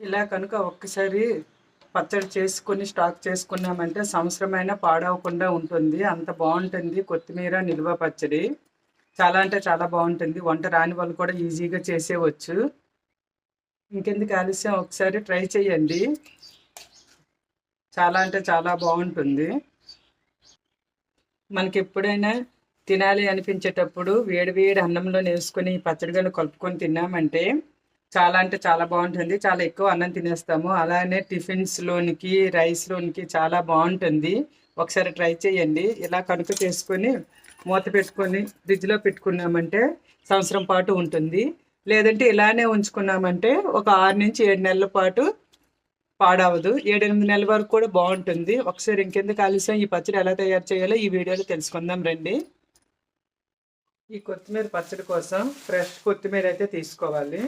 ఇలా కనుక ఒక్కసారి పచ్చడి చేసుకొని స్టాక్ చేసుకున్నామంటే సంవత్సరమైన పాడవకుండా ఉంటుంది. అంత బాగుంటుంది కొత్తిమీర నిల్వ పచ్చడి. చాలా అంటే చాలా బాగుంటుంది. వంట రాని వాళ్ళు కూడా ఈజీగా చేసేవచ్చు. ఇంకెందుకు ఆలస్యం? ఒకసారి ట్రై చేయండి. చాలా అంటే చాలా బాగుంటుంది. మనకి ఎప్పుడైనా తినాలి అనిపించేటప్పుడు వేడి వేడి అన్నంలో వేసుకొని పచ్చడిగా కలుపుకొని తిన్నామంటే చాలా అంటే చాలా బాగుంటుంది. చాలా ఎక్కువ అన్నం తినేస్తాము. అలానే టిఫిన్స్లోనికి రైస్లోనికి చాలా బాగుంటుంది. ఒకసారి ట్రై చేయండి. ఇలా కనుక చేసుకొని మూత పెట్టుకొని ఫ్రిడ్జ్లో పెట్టుకున్నామంటే సంవత్సరం పాటు ఉంటుంది. లేదంటే ఇలానే ఉంచుకున్నామంటే ఒక ఆరు నుంచి ఏడు నెలల పాటు పాడవదు. ఏడెనిమిది నెలల వరకు కూడా బాగుంటుంది. ఒకసారి ఇంకెందుకు ఆలస్యం? ఈ పచ్చడి ఎలా తయారు చేయాలో ఈ వీడియోలో తెలుసుకుందాం రండి. ఈ కొత్తిమీర పచ్చడి కోసం ఫ్రెష్ కొత్తిమీర అయితే తీసుకోవాలి.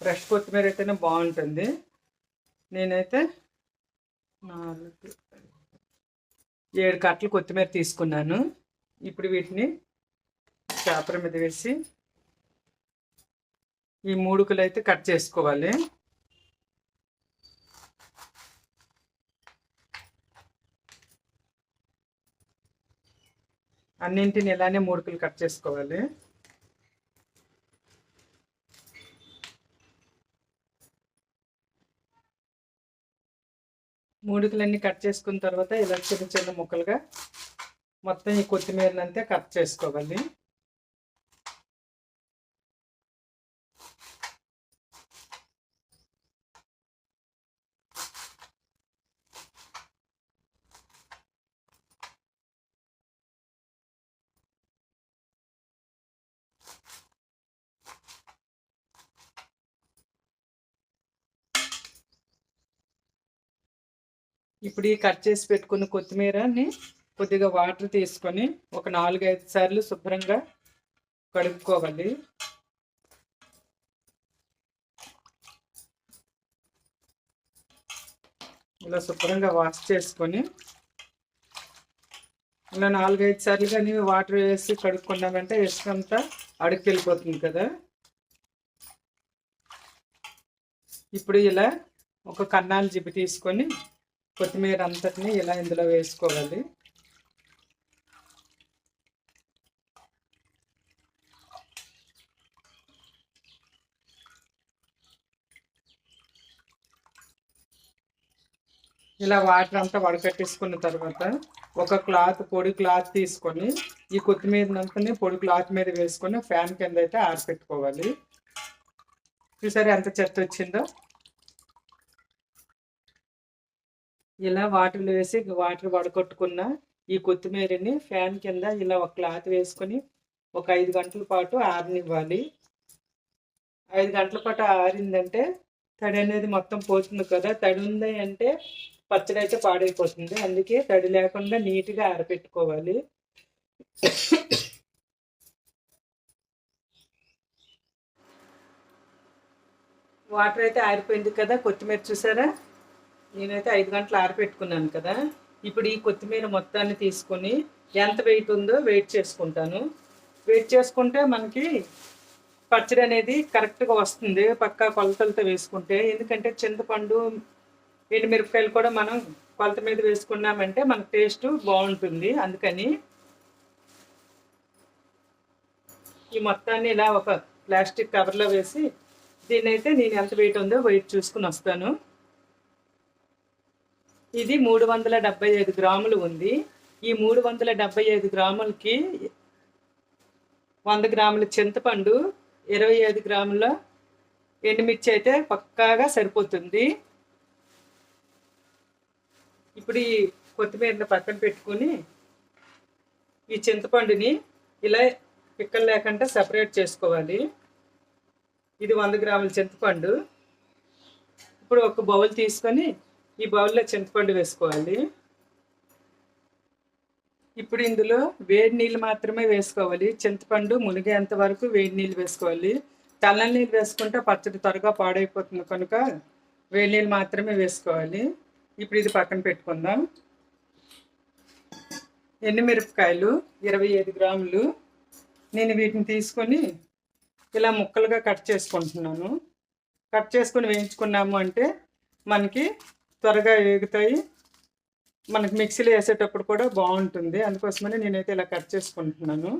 ఫ్రెష్ కొత్తిమీర అయితేనే బాగుంటుంది. నేనైతే నాలుగు ఏడు కట్టలు కొత్తిమీర తీసుకున్నాను. ఇప్పుడు వీటిని పేపర్ మీద వేసి ఈ మూడుకులు అయితే కట్ చేసుకోవాలి. అన్నింటిని ఇలానే మూడుకులు కట్ చేసుకోవాలి. మూడుకలన్నీ కట్ చేసుకున్న తర్వాత ఇలా చిన్న చిన్న ముక్కలుగా మొత్తం ఈ కొత్తిమీరనంతా కట్ చేసుకోవాలి. ఇప్పుడు ఈ కట్ చేసి పెట్టుకున్న కొత్తిమీరని కొద్దిగా వాటర్ తీసుకొని ఒక నాలుగు ఐదు సార్లు శుభ్రంగా కడుక్కోవాలి. ఇలా శుభ్రంగా వాష్ చేసుకొని ఇలా నాలుగైదు సార్లు కానీ వాటర్ వేసి కడుక్కున్నామంటే ఇసుకంతా అడుగు వెళ్ళిపోతుంది కదా. ఇప్పుడు ఇలా ఒక కన్నాలు జిబ్బి తీసుకొని కొత్తిమీర అంతటిని ఇలా ఇందులో వేసుకోవాలి. ఇలా వాటర్ అంతా వడకట్టేసుకున్న తర్వాత ఒక క్లాత్ పొడి క్లాత్ తీసుకొని ఈ కొత్తిమీరనంతని పొడి క్లాత్ మీద వేసుకొని ఫ్యాన్ కింద అయితే ఆరిపెట్టుకోవాలి. చూసారు ఎంత చెత్త వచ్చిందో? ఇలా వాటర్లో వేసి వాటర్ వడగొట్టుకున్న ఈ కొత్తిమీరని ఫ్యాన్ కింద ఇలా ఒక క్లాత్ వేసుకొని ఒక ఐదు గంటల పాటు ఆరనివ్వాలి. ఐదు గంటల పాటు ఆరిందంటే తడి అనేది మొత్తం పోతుంది కదా. తడి ఉంది అంటే పచ్చడి అయితే పాడైపోతుంది. అందుకే తడి లేకుండా నీట్గా ఆరపెట్టుకోవాలి. వాటర్ అయితే ఆరిపోయింది కదా. కొత్తిమీర చూసారా? నేనైతే ఐదు గంటలు ఆరపెట్టుకున్నాను కదా. ఇప్పుడు ఈ కొత్తిమీర మొత్తాన్ని తీసుకొని ఎంత వెయిట్ ఉందో వెయిట్ చేసుకుంటాను. వెయిట్ చేసుకుంటే మనకి పచ్చడి అనేది కరెక్ట్గా వస్తుంది పక్కా కొలతలతో వేసుకుంటే. ఎందుకంటే చింతపండు ఎండుమిరపకాయలు కూడా మనం కొలత మీద వేసుకున్నామంటే మనకు టేస్ట్ బాగుంటుంది. అందుకని ఈ మొత్తాన్ని ఇలా ఒక ప్లాస్టిక్ కవర్లో వేసి దీన్నైతే అయితే నేను ఎంత వెయిట్ ఉందో వెయిట్ చూసుకుని వస్తాను. ఇది మూడు వందల డెబ్బై ఐదు గ్రాములు ఉంది. ఈ మూడు వందల డెబ్బై ఐదు గ్రాములకి వంద గ్రాముల చింతపండు ఇరవై ఐదు గ్రాముల ఎండుమిర్చి అయితే పక్కాగా సరిపోతుంది. ఇప్పుడు ఈ కొత్తిమీరని పక్కన పెట్టుకొని ఈ చింతపండుని ఇలా పిక్కలు లేకుండా సపరేట్ చేసుకోవాలి. ఇది వంద గ్రాముల చింతపండు. ఇప్పుడు ఒక బౌల్ తీసుకొని ఈ బౌల్లో చింతపండు వేసుకోవాలి. ఇప్పుడు ఇందులో వేడి నీళ్ళు మాత్రమే వేసుకోవాలి. చింతపండు మునిగేంత వరకు వేడి నీళ్ళు వేసుకోవాలి. చల్ల నీళ్ళు వేసుకుంటే పచ్చడి త్వరగా పాడైపోతుంది కనుక వేడి నీళ్ళు మాత్రమే వేసుకోవాలి. ఇప్పుడు ఇది పక్కన పెట్టుకుందాం. ఎండుమిరపకాయలు ఇరవై ఐదు గ్రాములు. నేను వీటిని తీసుకొని ఇలా ముక్కలుగా కట్ చేసుకుంటున్నాను. కట్ చేసుకొని వేయించుకున్నాము అంటే మనకి త్వరగా వేగుతాయి మనకి మిక్సీలో వేసేటప్పుడు కూడా బాగుంటుంది. అందుకోసమని నేనైతే ఇలా కట్ చేసుకుంటున్నాను.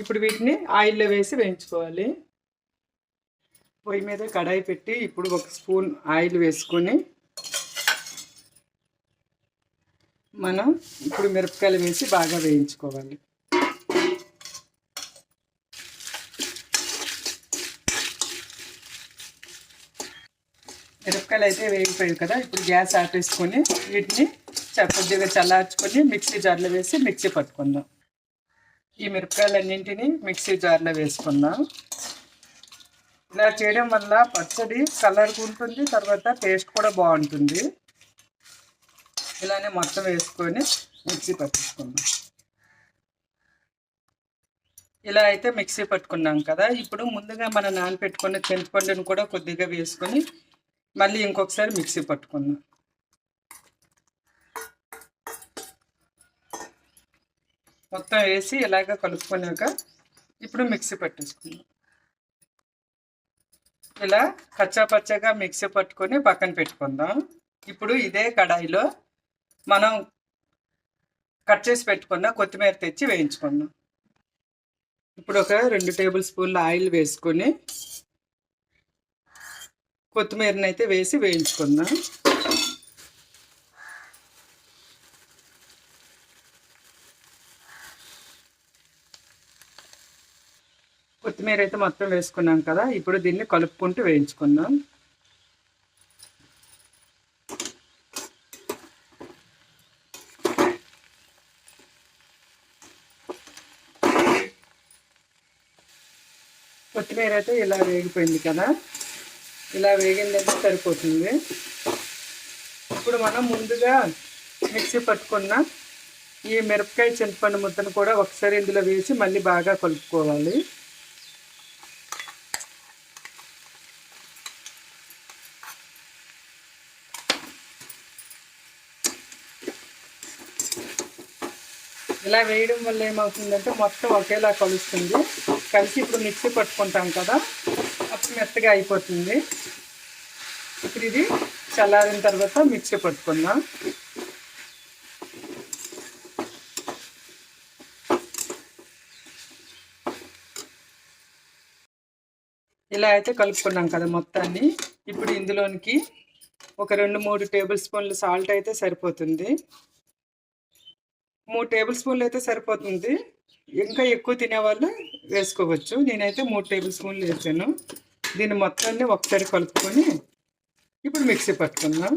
ఇప్పుడు వీటిని ఆయిల్లో వేసి వేయించుకోవాలి. పొయ్యి మీద కడాయి పెట్టి ఇప్పుడు ఒక స్పూన్ ఆయిల్ వేసుకొని మనం ఇప్పుడు మిరపకాయలు వేసి బాగా వేయించుకోవాలి. మిరపకాయలు అయితే వేగిపోయాయి కదా ఇప్పుడు గ్యాస్ ఆపేసుకొని వీటిని కొద్దిగా చల్లార్చుకొని మిక్సీ జార్లో వేసి మిక్సీ పట్టుకుందాం. ఈ మిరపకాయలన్నింటినీ మిక్సీ జార్లో వేసుకుందాం. ఇలా చేయడం వల్ల పచ్చడి కలర్ ఉంటుంది తర్వాత టేస్ట్ కూడా బాగుంటుంది. ఇలానే మొత్తం వేసుకొని మిక్సీ పట్టించుకుందాం. ఇలా అయితే మిక్సీ పట్టుకున్నాం కదా ఇప్పుడు ముందుగా మనం నానపెట్టుకున్న చింతపండును కూడా కొద్దిగా వేసుకొని మళ్ళీ ఇంకొకసారి మిక్సీ పట్టుకుందాం. మొత్తం వేసి ఇలాగ కలుపుకున్నాక ఇప్పుడు మిక్సీ పట్టేసుకుందాం. ఇలా కచ్చాపచ్చగా మిక్సీ పట్టుకొని పక్కన పెట్టుకుందాం. ఇప్పుడు ఇదే కడాయిలో మనం కట్ చేసి పెట్టుకున్న కొత్తిమీర తెచ్చి వేయించుకుందాం. ఇప్పుడు ఒక రెండు టేబుల్ స్పూన్ల ఆయిల్ వేసుకొని కొత్తిమీరని అయితే వేసి వేయించుకుందాం. కొత్తిమీర అయితే మొత్తం వేసుకున్నాం కదా ఇప్పుడు దీన్ని కలుపుకుంటూ వేయించుకుందాం. కొత్తిమీర అయితే ఇలా వేగిపోయింది కదా. ఇలా వేగిందంటే సరిపోతుంది. ఇప్పుడు మనం ముందుగా మిక్సీ పట్టుకున్న ఈ మిరపకాయ చింతపండు ముద్దను కూడా ఒకసారి ఇందులో వేసి మళ్ళీ బాగా కలుపుకోవాలి. ఇలా వేయడం వల్ల ఏమవుతుందంటే మొత్తం ఒకేలా కలుస్తుంది. కలిసి ఇప్పుడు మిక్సీ పట్టుకుంటాం కదా. మెత్తగా అయిపోతుంది. ఇప్పుడు ఇది చల్లారిన తర్వాత మిక్సీ పట్టుకుందాం. ఇలా అయితే కలుపుకున్నాం కదా మొత్తాన్ని. ఇప్పుడు ఇందులోనికి ఒక రెండు మూడు టేబుల్ స్పూన్లు సాల్ట్ అయితే సరిపోతుంది. మూడు టేబుల్ స్పూన్లు అయితే సరిపోతుంది. ఇంకా ఎక్కువ తినేవాళ్ళు వేసుకోవచ్చు. నేనైతే మూడు టేబుల్ స్పూన్లు వేసాను. దీన్ని మొత్తాన్ని ఒకసారి కలుపుకొని ఇప్పుడు మిక్సీ పట్టుకుందాం.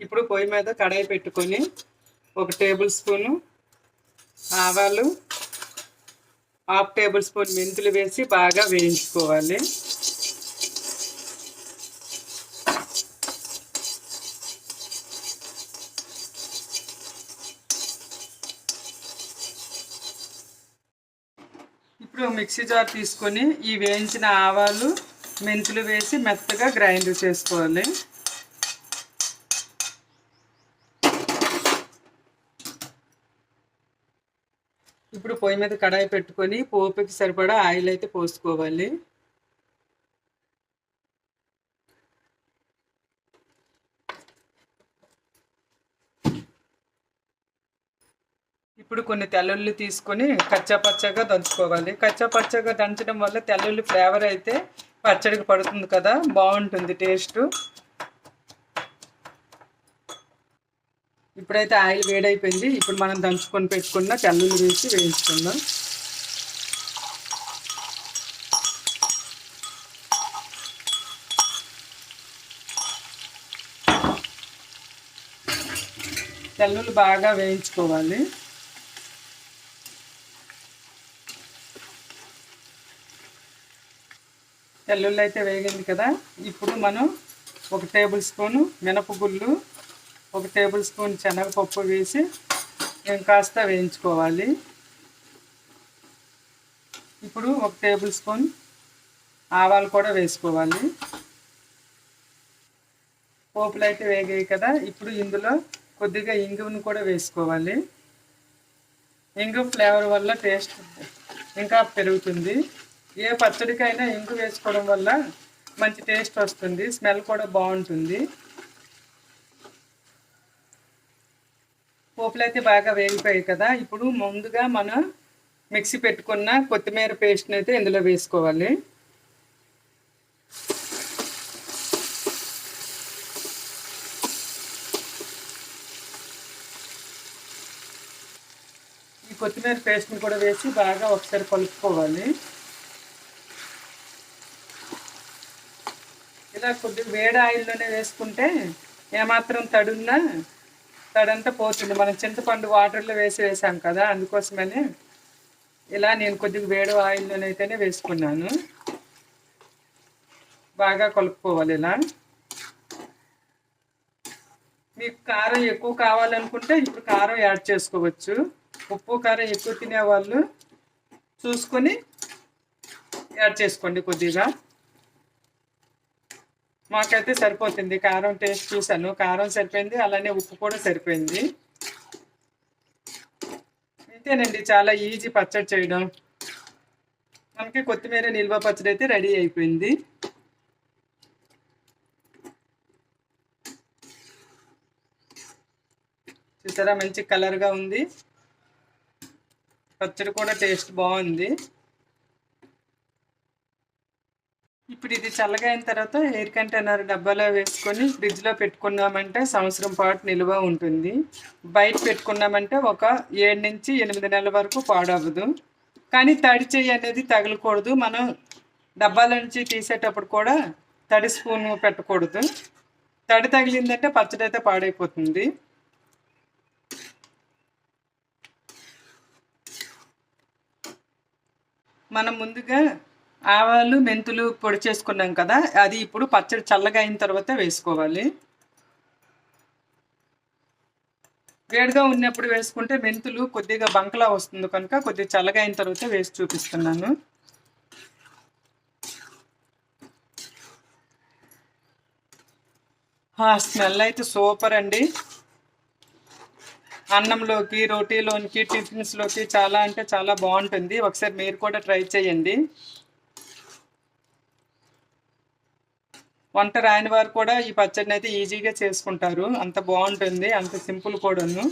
ఇప్పుడు పొయ్యి మీద కడాయి పెట్టుకొని ఒక టేబుల్ స్పూను ఆవాలు హాఫ్ టేబుల్ స్పూన్ మెంతులు వేసి బాగా వేయించుకోవాలి. ఇప్పుడు మిక్సీ జార్ తీసుకొని ఈ వేయించిన ఆవాలు మెంతులు వేసి మెత్తగా గ్రైండ్ చేసుకోవాలి. ఇప్పుడు పొయ్యి మీద కడాయి పెట్టుకొని పోపుకి సరిపడా ఆయిల్ అయితే పోసుకోవాలి ఇప్పుడు కొన్ని తెల్లుల్లి తీసుకొని కచ్చాపచ్చగా దంచుకోవాలి. కచ్చాపచ్చగా దంచడం వల్ల తెల్లుల్లి ఫ్లేవర్ అయితే పచ్చడికి పడుతుంది కదా బాగుంటుంది టేస్ట్. ఇప్పుడైతే ఆయిల్ వేడైపోయింది. ఇప్పుడు మనం దంచుకొని పెట్టుకున్న తెల్లుల్లి వేసి వేయించుకుందాం. తెల్లుల్లి బాగా వేయించుకోవాలి. వెల్లుల్లి అయితే వేగింది కదా. ఇప్పుడు మనం ఒక టేబుల్ స్పూను మినపగుళ్ళు ఒక టేబుల్ స్పూన్ శనగపప్పు వేసి మేము కాస్త వేయించుకోవాలి. ఇప్పుడు ఒక టేబుల్ స్పూన్ ఆవాలు కూడా వేసుకోవాలి. పోపులు అయితే వేగాయి కదా. ఇప్పుడు ఇందులో కొద్దిగా ఇంగువను కూడా వేసుకోవాలి. ఇంగు ఫ్లేవర్ వల్ల టేస్ట్ ఇంకా పెరుగుతుంది. ఏ పచ్చడికైనా ఇంగు వేసుకోవడం వల్ల మంచి టేస్ట్ వస్తుంది స్మెల్ కూడా బాగుంటుంది. పోపులు అయితే బాగా వేగిపోయాయి కదా ఇప్పుడు ముందుగా మనం మిక్సీ పెట్టుకున్న కొత్తిమీర పేస్ట్ని అయితే ఇందులో వేసుకోవాలి. ఈ కొత్తిమీర పేస్ట్ని కూడా వేసి బాగా ఒకసారి కలుపుకోవాలి. ఇలా కొద్దిగా వేడి ఆయిల్లోనే వేసుకుంటే ఏమాత్రం తడున్నా తడంతా పోతుంది. మనం చింతపండు వాటర్లో వేసి వేసాం కదా అందుకోసమని ఇలా నేను కొద్దిగా వేడి ఆయిల్లోనైతేనే వేసుకున్నాను. బాగా కలుపుకోవాలి ఇలా. మీకు కారం ఎక్కువ కావాలనుకుంటే ఇప్పుడు కారం యాడ్ చేసుకోవచ్చు. ఉప్పు కారం ఎక్కువ తినేవాళ్ళు చూసుకొని యాడ్ చేసుకోండి కొద్దిగా. మాకైతే సరిపోతుంది. కారం టేస్ట్ చూసాను కారం సరిపోయింది. అలానే ఉప్పు కూడా సరిపోయింది. ఇంతేనండి. చాలా ఈజీ పచ్చడి చేయడం. మనకి కొత్తిమీర నిల్వ పచ్చడి అయితే రెడీ అయిపోయింది. చూసారా? మంచి కలర్గా ఉంది. పచ్చడి కూడా టేస్ట్ బాగుంది. ఇప్పుడు ఇది చల్లగా అయిన తర్వాత ఎయిర్ కంటైనర్ డబ్బాలో వేసుకొని ఫ్రిడ్జ్లో పెట్టుకున్నామంటే సంవత్సరం పాటు నిల్వ ఉంటుంది. బయట పెట్టుకున్నామంటే ఒక ఏడు నుంచి ఎనిమిది నెలల వరకు పాడవదు కానీ తడి చెయ్యి అనేది తగలకూడదు. మనం డబ్బాల నుంచి తీసేటప్పుడు కూడా తడి స్పూన్ పెట్టకూడదు. తడి తగిలిందంటే పచ్చడి అయితే పాడైపోతుంది. మనం ముందుగా ఆవాలు మెంతులు పొడి చేసుకున్నాం కదా అది ఇప్పుడు పచ్చడి చల్లగా అయిన తర్వాత వేసుకోవాలి. వేడిగా ఉన్నప్పుడు వేసుకుంటే మెంతులు కొద్దిగా బంకలా వస్తుంది కనుక కొద్దిగా చల్లగా అయిన తర్వాత వేసి చూపిస్తున్నాను. స్మెల్ అయితే సూపర్ అండి. అన్నంలోకి రోటీలోనికి టిఫిన్స్లోకి చాలా అంటే చాలా బాగుంటుంది. ఒకసారి మీరు కూడా ట్రై చేయండి. వంట రాని వారు కూడా ఈ పచ్చడిని అయితే ఈజీగా చేసుకుంటారు. అంత బాగుంటుంది అంత సింపుల్ కూడాను.